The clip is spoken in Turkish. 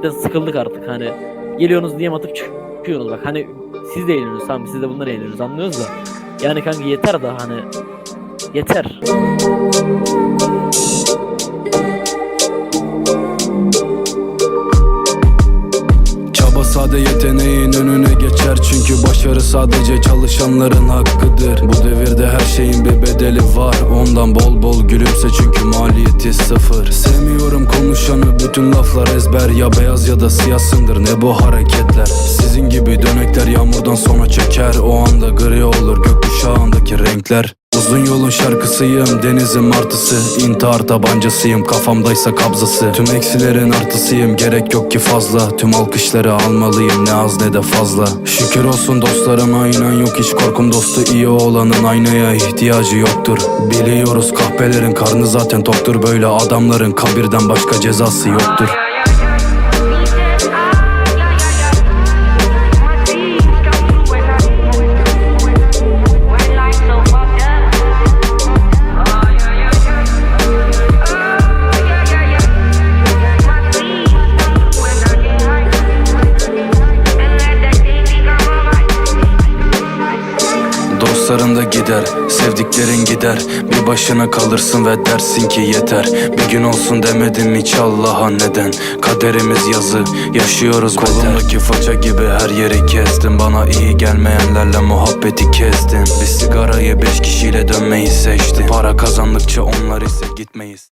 cidden sıkıldık artık hani. Geliyorsunuz diye atıp çıkıyorsunuz bak hani siz de eğleniyorsunuz tamam siz de bunları eğleniyorsunuz anlıyoruz da. Yani kanka yeter da hani yeter. Sade yeteneğin önüne geçer Çünkü başarı sadece çalışanların hakkıdır Bu devirde her şeyin bir bedeli var Ondan bol bol gülümse çünkü maliyeti sıfır Sevmiyorum bütün laflar ezber Ya beyaz ya da siyahsındır ne bu hareketler? Sizin gibi dönekler yağmurdan sonra çeker O anda gri olur gökkuşağındaki renkler Uzun yolun şarkısıyım denizin martısı. İntihar tabancasıyım kafamdaysa kabzası. Tüm eksilerin artısıyım gerek yok ki fazla. Tüm alkışları almalıyım ne az ne de fazla. Şükür olsun dostlarıma inan yok hiç korkum dostu. İyi olanın aynaya ihtiyacı yoktur. Biliyoruz kahpelerin karnı zaten toktur. Böyle adamların kabirden başka cezası yoktur Dostların gider, sevdiklerin gider. Bir başına kalırsın ve dersin ki yeter. Bir gün olsun demedim hiç Allah'a neden. Kaderimiz yazı, yaşıyoruz Kolumdaki faça gibi her yeri kestim. Bana iyi gelmeyenlerle muhabbeti kestim. Bir sigarayı beş kişiyle dönmeyi seçtim. Para kazandıkça onlar ise gitmeyiz